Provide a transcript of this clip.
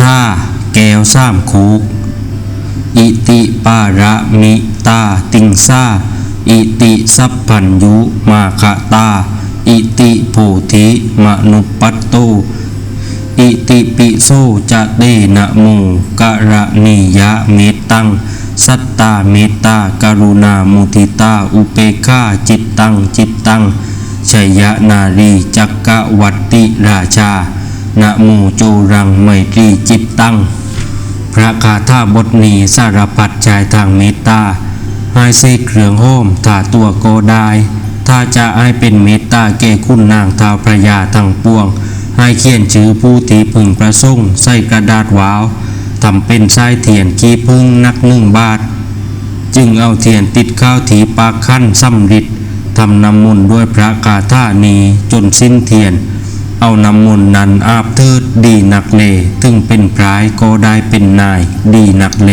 ท่าแก้วสามคูกอิติปาระมิตาติงซาอิติสัพพัญยุมาคตา อิติโพธิมนุปัตโต อิติปิโสจะเดนะโมกะระนิยะเมตตัง สัตตาเมตตากรุณามุทิตา อุเปกาจิตตังจิตตังชยยนารีจักกะวัตติราชา นะโมโจรังไมตรีจิตตังพระคาถาบทนี้สารพัดใจทางเมตตาให้เสกเครื่องห้อมถาตัวโกได้ ถ้าจะให้เป็นเมตตาแก่คุณนางทาวพระยาทั้งปวง ให้เขียนชื่อผู้ที่พึงประสงค์ใส่กระดาษวาวทำเป็นสายเทียนขี้พึ่งนักหนึ่งบาท จึงเอาเทียนติดข้าวถีปากขั้นสำริดทำน้ำมนต์ด้วยพระคาถานี้จนสิ้นเทียน เอาน้ำมนต์นั้นอาบเทิดดีนักเลถึงเป็นพรายก็ได้เป็นนายดีนักเล